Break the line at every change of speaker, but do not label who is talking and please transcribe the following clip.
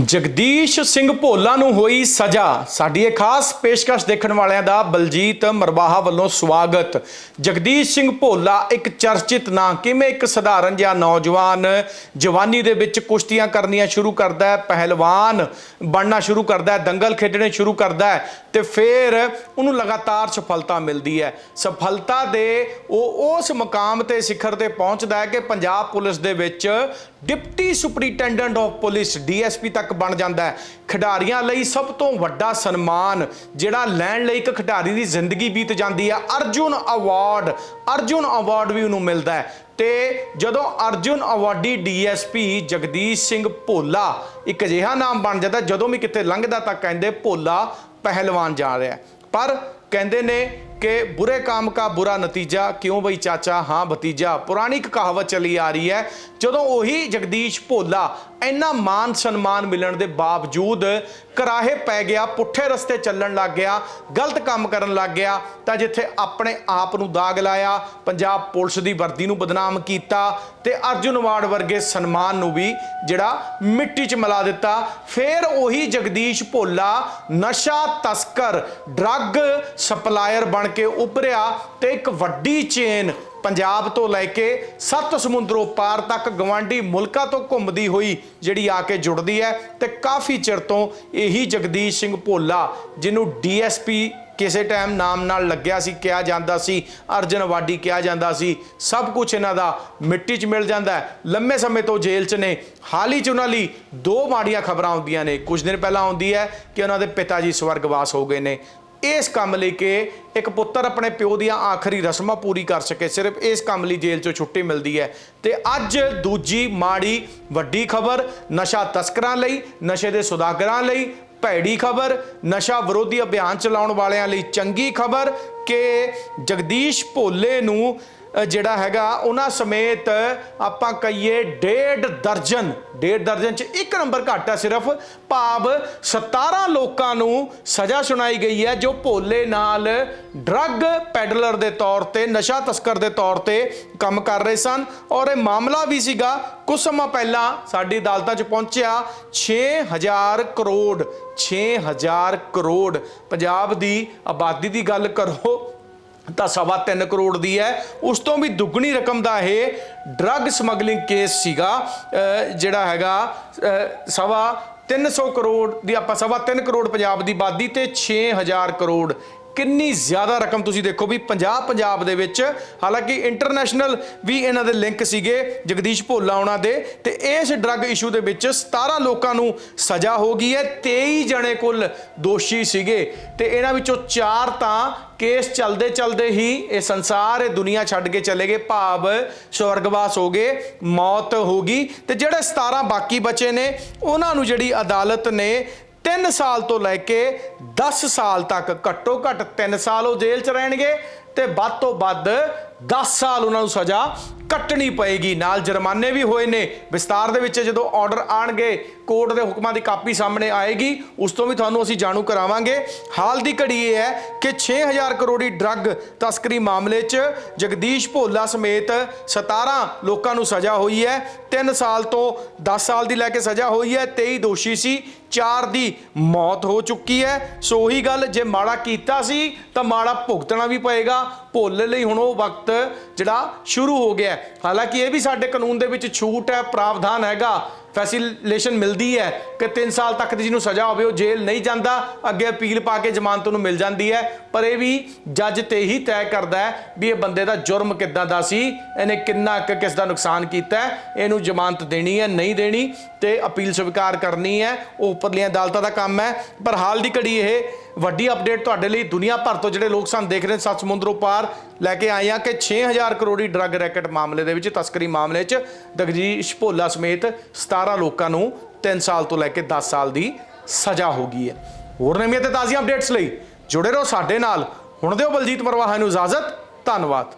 ਜਗਦੀਸ਼ ਸਿੰਘ ਭੋਲਾ ਨੂੰ ਹੋਈ ਸਜ਼ਾ। ਸਾਡੀ ਇਹ ਖਾਸ ਪੇਸ਼ਕਸ਼ ਦੇਖਣ ਵਾਲਿਆਂ ਦਾ ਬਲਜੀਤ ਮਰਵਾਹਾ ਵੱਲੋਂ ਸਵਾਗਤ। ਜਗਦੀਸ਼ ਸਿੰਘ ਭੋਲਾ ਇੱਕ ਚਰਚਿਤ ਨਾਂ, ਕਿਵੇਂ ਇੱਕ ਸਧਾਰਨ ਜਿਹਾ ਨੌਜਵਾਨ ਜਵਾਨੀ ਦੇ ਵਿੱਚ ਕੁਸ਼ਤੀਆਂ ਕਰਨੀਆਂ ਸ਼ੁਰੂ ਕਰਦਾ ਹੈ, ਪਹਿਲਵਾਨ ਬਣਨਾ ਸ਼ੁਰੂ ਕਰਦਾ ਹੈ, ਦੰਗਲ ਖੇਡਣੇ ਸ਼ੁਰੂ ਕਰਦਾ ਹੈ ਤੇ ਫਿਰ ਉਹਨੂੰ ਲਗਾਤਾਰ ਸਫਲਤਾ ਮਿਲਦੀ ਹੈ। ਸਫਲਤਾ ਦੇ ਉਹ ਉਸ ਮਕਾਮ ਤੇ ਸਿਖਰ ਤੇ ਪਹੁੰਚਦਾ ਹੈ ਕਿ ਪੰਜਾਬ ਪੁਲਿਸ ਦੇ ਵਿੱਚ deputy superintendent of police DSP ਤੱਕ ਬਣ ਜਾਂਦਾ ਹੈ। ਖਿਡਾਰੀਆਂ ਲਈ ਸਭ ਤੋਂ ਵੱਡਾ ਸਨਮਾਨ, ਜਿਹੜਾ ਲੈਣ ਲਈ ਇੱਕ ਖਿਡਾਰੀ ਦੀ ਜ਼ਿੰਦਗੀ ਬੀਤ ਜਾਂਦੀ ਹੈ, ਅਰਜੁਨ ਅਵਾਰਡ। ਅਰਜੁਨ ਅਵਾਰਡ ਵੀ ਉਹਨੂੰ ਮਿਲਦਾ ਹੈ। ਤੇ ਜਦੋਂ ਅਰਜੁਨ ਅਵਾਰਡੀ ਡੀਐਸਪੀ ਜਗਦੀਸ਼ ਸਿੰਘ ਭੋਲਾ ਇੱਕ ਅਜਿਹਾ ਨਾਮ ਬਣ ਜਾਂਦਾ, ਜਦੋਂ ਵੀ ਕਿਤੇ ਲੰਘਦਾ ਤਾਂ ਕਹਿੰਦੇ ਭੋਲਾ ਪਹਿਲਵਾਨ ਜਾ ਰਿਹਾ ਪਰ ਕਹਿੰਦੇ ਨੇ ਕਿ ਬੁਰੇ ਕੰਮ ਕਾ ਬੁਰਾ ਨਤੀਜਾ, ਕਿਉਂ ਬਈ ਚਾਚਾ? ਹਾਂ ਭਤੀਜਾ, ਪੁਰਾਣੀ ਕਹਾਵਤ ਚਲੀ ਆ ਰਹੀ ਹੈ। ਜਦੋਂ ਉਹੀ ਜਗਦੀਸ਼ ਭੋਲਾ ਇੰਨਾ ਮਾਨ ਸਨਮਾਨ ਮਿਲਣ ਦੇ ਬਾਵਜੂਦ ਕਰਾਹੇ ਪੈ ਗਿਆ, ਪੁੱਠੇ ਰਸਤੇ ਚੱਲਣ ਲੱਗ ਗਿਆ, ਗਲਤ ਕੰਮ ਕਰਨ ਲੱਗ ਗਿਆ, ਤਾਂ ਜਿੱਥੇ ਆਪਣੇ ਆਪ ਨੂੰ ਦਾਗ ਲਾਇਆ, ਪੰਜਾਬ ਪੁਲਿਸ ਦੀ ਵਰਦੀ ਨੂੰ ਬਦਨਾਮ ਕੀਤਾ ਤੇ ਅਰਜੁਨ ਅਵਾਰਡ ਵਰਗੇ ਸਨਮਾਨ ਨੂੰ ਵੀ ਜਿਹੜਾ ਮਿੱਟੀ 'ਚ ਮਿਲਾ ਦਿੱਤਾ, ਫਿਰ ਉਹੀ ਜਗਦੀਸ਼ ਭੋਲਾ ਨਸ਼ਾ ਤਸਕਰ, ਡਰੱਗ ਸਪਲਾਇਰ ਬਣ ਕੇ ਉੱਭਰਿਆ ਤੇ ਇੱਕ ਵੱਡੀ ਚੇਨ ਪੰਜਾਬ ਤੋਂ ਲੈ ਕੇ ਸੱਤ ਸਮੁੰਦਰੋਂ ਪਾਰ ਤੱਕ ਗਵਾਂਢੀ ਮੁਲਕਾਂ ਤੋਂ ਘੁੰਮਦੀ ਹੋਈ ਜਿਹੜੀ ਆ ਕੇ ਜੁੜਦੀ ਹੈ ਤੇ ਕਾਫੀ ਚਿਰ ਤੋਂ ਇਹੀ ਜਗਦੀਸ਼ ਸਿੰਘ ਭੋਲਾ, ਜਿਹਨੂੰ ਡੀਐਸਪੀ ਕਿਸੇ ਟਾਈਮ ਨਾਮ ਨਾਲ ਲੱਗਿਆ ਸੀ, ਕਿਹਾ ਜਾਂਦਾ ਸੀ, ਅਰਜਨ ਵਾਡੀ ਕਿਹਾ ਜਾਂਦਾ ਸੀ, ਸਭ ਕੁਝ ਇਹਨਾਂ ਦਾ ਮਿੱਟੀ 'ਚ ਮਿਲ ਜਾਂਦਾ ਹੈ। ਲੰਮੇ ਸਮੇਂ ਤੋਂ ਜੇਲ੍ਹ 'ਚ ਨੇ। ਹਾਲ ਹੀ 'ਚ ਉਹਨਾਂ ਲਈ ਦੋ ਮਾੜੀਆਂ ਖਬਰਾਂ ਆਉਂਦੀਆਂ ਨੇ। ਕੁਝ ਦਿਨ ਪਹਿਲਾਂ ਆਉਂਦੀ ਹੈ ਕਿ ਉਹਨਾਂ ਦੇ ਪਿਤਾ ਜੀ ਸਵਰਗਵਾਸ ਹੋ ਗਏ ਨੇ। ਇਸ ਕੰਮ ਲਈ ਕਿ ਇੱਕ ਪੁੱਤਰ ਆਪਣੇ ਪਿਓ ਦੀਆਂ ਆਖਰੀ ਰਸਮਾਂ ਪੂਰੀ ਕਰ ਸਕੇ। ਸਿਰਫ ਇਸ ਕੰਮ ਲਈ ਜੇਲ੍ਹ ਚੋਂ ਛੁੱਟੀ ਮਿਲਦੀ ਹੈ। ਤੇ ਅੱਜ ਦੂਜੀ ਮਾੜੀ ਵੱਡੀ ਖਬਰ, ਨਸ਼ਾ ਤਸਕਰਾਂ ਲਈ, ਨਸ਼ੇ ਦੇ ਸੁਦਾਗਰਾਂ ਲਈ ਭੈੜੀ ਖਬਰ, ਨਸ਼ਾ ਵਿਰੋਧੀ ਅਭਿਆਨ ਚਲਾਉਣ ਵਾਲਿਆਂ ਲਈ ਚੰਗੀ ਖਬਰ ਕਿ ਜਗਦੀਸ਼ ਭੋਲੇ ਨੂੰ ਜਿਹੜਾ ਹੈਗਾ, ਉਹਨਾਂ ਸਮੇਤ ਆਪਾਂ ਕਹੀਏ ਡੇਢ ਦਰਜਨ ਡੇਢ ਦਰਜਨ ਚ ਇੱਕ ਨੰਬਰ ਘੱਟ ਹੈ ਸਿਰਫ, ਭਾਵ 17 ਲੋਕਾਂ ਨੂੰ ਸਜ਼ਾ ਸੁਣਾਈ ਗਈ ਹੈ, ਜੋ ਭੋਲੇ ਨਾਲ ਡਰੱਗ ਪੈਡਲਰ ਦੇ ਤੌਰ ਤੇ, ਨਸ਼ਾ ਤਸਕਰ ਦੇ ਤੌਰ ਤੇ ਕੰਮ ਕਰ ਰਹੇ ਸਨ। ਔਰ ਇਹ ਮਾਮਲਾ ਵੀ ਸੀਗਾ ਕੁਝ ਸਮਾਂ ਪਹਿਲਾਂ ਸਾਡੀ ਅਦਾਲਤਾਂ 'ਚ ਪਹੁੰਚਿਆ 6000 ਕਰੋੜ 6000 ਕਰੋੜ ਪੰਜਾਬ ਦੀ ਆਬਾਦੀ ਦੀ ਗੱਲ ਕਰੋ। ਤਾਂ ਸਵਾ 3 ਕਰੋੜ ਦੀ ਹੈ। ਉਸ ਤੋਂ ਵੀ ਦੁੱਗਣੀ ਰਕਮ ਦਾ ਇਹ ਡਰੱਗ ਸਮਗਲਿੰਗ ਕੇਸ ਸੀਗਾ। ਅਹ ਜਿਹੜਾ ਹੈਗਾ, ਅਹ ਸਵਾ 300 ਕਰੋੜ ਦੀ ਆਪਾਂ ਸਵਾ 3 ਕਰੋੜ ਪੰਜਾਬ ਦੀ ਆਬਾਦੀ ਤੇ 6000 ਕਰੋੜ ਕਿੰਨੀ ਜ਼ਿਆਦਾ ਰਕਮ ਤੁਸੀਂ ਦੇਖੋ ਵੀ 50 ਪੰਜਾਬ ਦੇ ਵਿੱਚ, ਹਾਲਾਂਕਿ ਇੰਟਰਨੈਸ਼ਨਲ ਵੀ ਇਹਨਾਂ ਦੇ ਲਿੰਕ ਸੀਗੇ, ਜਗਦੀਸ਼ ਭੋਲਾ ਉਹਨਾਂ ਦੇ, ਤੇ ਇਸ ਡਰੱਗ ਇਸ਼ੂ ਦੇ ਵਿੱਚ 17 ਲੋਕਾਂ ਨੂੰ ਸਜ਼ਾ ਹੋ ਗਈ ਹੈ 23 ਜਣੇ ਕੁੱਲ ਦੋਸ਼ੀ ਸੀਗੇ। ਤੇ ਇਹਨਾਂ ਵਿੱਚੋਂ 4 ਤਾਂ ਕੇਸ ਚੱਲਦੇ ਚੱਲਦੇ ਹੀ ਇਹ ਸੰਸਾਰ, ਇਹ ਦੁਨੀਆ ਛੱਡ ਕੇ ਚਲੇ ਗਏ, ਭਾਵ ਸਵਰਗਵਾਸ ਹੋ ਗਏ, ਮੌਤ ਹੋ ਗਈ। ਤੇ ਜਿਹੜੇ 17 ਬਾਕੀ ਬਚੇ ਨੇ, ਉਹਨਾਂ ਨੂੰ ਜਿਹੜੀ ਅਦਾਲਤ ਨੇ 3 ਸਾਲ ਤੋਂ ਲੈ ਕੇ 10 ਸਾਲ ਤੱਕ ਘੱਟੋ ਘੱਟ 3 ਸਾਲ ਉਹ ਜੇਲ੍ਹ 'ਚ ਰਹਿਣਗੇ ਤੇ ਵੱਧ ਤੋਂ ਵੱਧ 10 ਸਾਲ ਉਹਨਾਂ ਨੂੰ ਸਜ਼ਾ ਕੱਟਣੀ ਪਏਗੀ। ਨਾਲ ਜੁਰਮਾਨੇ ਵੀ ਹੋਏ ਨੇ। ਵਿਸਤਾਰ ਦੇ ਵਿੱਚ ਜਦੋਂ ਆਰਡਰ ਆਣਗੇ, ਕੋਰਟ ਦੇ ਹੁਕਮਾਂ ਦੀ ਕਾਪੀ ਸਾਹਮਣੇ ਆਏਗੀ, ਉਸ ਤੋਂ ਵੀ ਤੁਹਾਨੂੰ ਅਸੀਂ ਜਾਣੂ ਕਰਾਵਾਂਗੇ। ਹਾਲ ਦੀ ਘੜੀ ਇਹ ਹੈ ਕਿ 6000 ਕਰੋੜੀ ਡਰੱਗ ਤਸਕਰੀ ਮਾਮਲੇ 'ਚ ਜਗਦੀਸ਼ ਭੋਲਾ ਸਮੇਤ 17 ਲੋਕਾਂ ਨੂੰ ਸਜ਼ਾ ਹੋਈ ਹੈ। 3 ਸਾਲ ਤੋਂ 10 ਸਾਲ ਦੀ ਲੈ ਕੇ ਸਜ਼ਾ ਹੋਈ ਹੈ। 23 ਦੋਸ਼ੀ ਸੀ, ਚਾਰ ਦੀ ਮੌਤ ਹੋ ਚੁੱਕੀ ਹੈ। ਸੋ ਉਹੀ ਗੱਲ, ਜੇ ਮਾੜਾ ਕੀਤਾ ਸੀ, ਤਾਂ ਮਾੜਾ ਭੁਗਤਣਾ ਵੀ ਪਏਗਾ। ਭੁੱਲ ਲਈ ਹੁਣ ਉਹ ਵਕਤ ਜਿਹੜਾ ਸ਼ੁਰੂ ਹੋ ਗਿਆ ਹਾਲਾਂਕਿ ਇਹ ਵੀ ਸਾਡੇ ਕਾਨੂੰਨ ਦੇ ਵਿੱਚ ਛੂਟ ਹੈ, ਪ੍ਰਾਵਧਾਨ ਹੈਗਾ ਫੈਸਿਲੇਸ਼ਨ ਮਿਲਦੀ ਹੈ ਕਿ 3 ਸਾਲ ਤੱਕ ਦੀ ਜਿਹਨੂੰ ਸਜ਼ਾ ਹੋਵੇ ਉਹ ਜੇਲ੍ਹ ਨਹੀਂ ਜਾਂਦਾ, ਅੱਗੇ ਅਪੀਲ ਪਾ ਕੇ ਜ਼ਮਾਨਤ ਨੂੰ ਮਿਲ ਜਾਂਦੀ ਹੈ। ਪਰ ਇਹ ਵੀ ਜੱਜ ਤੇ ਹੀ ਤੈਅ ਕਰਦਾ ਹੈ ਵੀ ਇਹ ਬੰਦੇ ਦਾ ਜੁਰਮ ਕਿੱਦਾਂ ਦਾ ਸੀ, ਇਹਨੇ ਕਿੰਨਾ ਕੁ ਕਿਸ ਦਾ ਨੁਕਸਾਨ ਕੀਤਾ ਇਹਨੂੰ ਜ਼ਮਾਨਤ ਦੇਣੀ ਹੈ, ਨਹੀਂ ਦੇਣੀ ਤੇ ਅਪੀਲ ਸਵੀਕਾਰ ਕਰਨੀ ਹੈ, ਉਹ ਉੱਪਰਲੀਆਂ ਅਦਾਲਤਾਂ ਦਾ ਕੰਮ ਹੈ। ਪਰ ਹਾਲ ਦੀ ਘੜੀ ਇਹ ਵੱਡੀ ਅਪਡੇਟ ਤੁਹਾਡੇ ਲਈ ਦੁਨੀਆ ਭਰ ਤੋਂ ਜਿਹੜੇ ਲੋਕ ਸਾਨੂੰ ਦੇਖ ਰਹੇ ਨੇ, ਸੱਤ ਸਮੁੰਦਰੋਂ ਪਾਰ ਲੈ ਕੇ ਆਏ ਆ ਕਿ 6000 ਕਰੋੜੀ ਡਰੱਗ ਰੈਕਟ ਮਾਮਲੇ ਦੇ ਵਿੱਚ, ਤਸਕਰੀ ਮਾਮਲੇ 'ਚ ਜਗਦੀਸ਼ ਭੋਲਾ ਸਮੇਤ 17 ਲੋਕਾਂ ਨੂੰ 3 ਸਾਲ ਤੋਂ ਲੈ ਕੇ 10 ਸਾਲ ਦੀ ਸਜ਼ਾ ਹੋ ਗਈ ਹੈ। ਹੋਰ ਨਵੀਆਂ ਤੇ ਤਾਜ਼ੀਆਂ ਅਪਡੇਟਸ ਲਈ ਜੁੜੇ ਰਹੋ ਸਾਡੇ ਨਾਲ। ਹੁਣ ਦਿਓ ਬਲਜੀਤ ਮਰਵਾਹਾ ਨੂੰ ਇਜਾਜ਼ਤ। ਧੰਨਵਾਦ।